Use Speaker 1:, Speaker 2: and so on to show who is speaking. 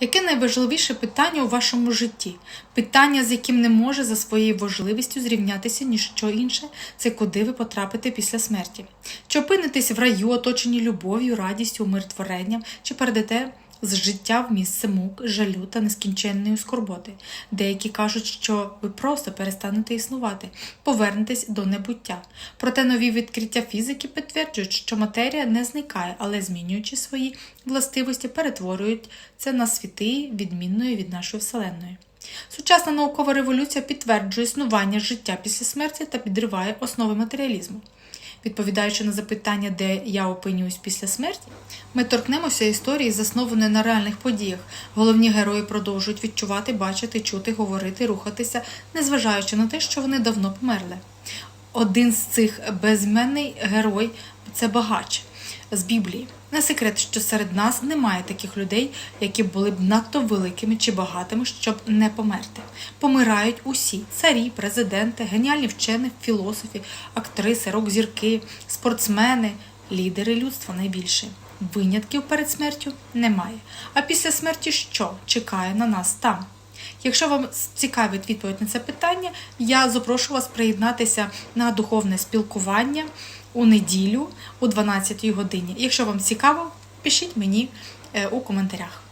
Speaker 1: Яке найважливіше питання у вашому житті? Питання, з яким не може за своєю важливістю зрівнятися ніщо інше, це куди ви потрапите після смерті. Чи опинитесь в раю, оточені любов'ю, радістю, умиротворенням, чи перейдете з життя в місце мук, жалю та нескінченної скорботи. Деякі кажуть, що ви просто перестанете існувати, повернетесь до небуття. Проте нові відкриття фізики підтверджують, що матерія не зникає, але змінюючи свої властивості, перетворюється на світи відмінної від нашої Вселенної. Сучасна наукова революція підтверджує існування життя після смерті та підриває основи матеріалізму. Відповідаючи на запитання, де я опинююсь після смерті, ми торкнемося історії, заснованої на реальних подіях. Головні герої продовжують відчувати, бачити, чути, говорити, рухатися, незважаючи на те, що вони давно померли. Один з цих безменний герой це багач з Біблії. Не секрет, що серед нас немає таких людей, які були б надто великими чи багатими, щоб не померти. Помирають усі царі, президенти, геніальні вчені, філософи, актриси, рок-зірки, спортсмени, лідери людства найбільше. Винятків перед смертю немає. А після смерті що чекає на нас там? Якщо вам цікавить відповідь на це питання, я запрошу вас приєднатися на духовне спілкування у неділю о 12 годині. Якщо вам цікаво, пишіть мені е, у коментарях.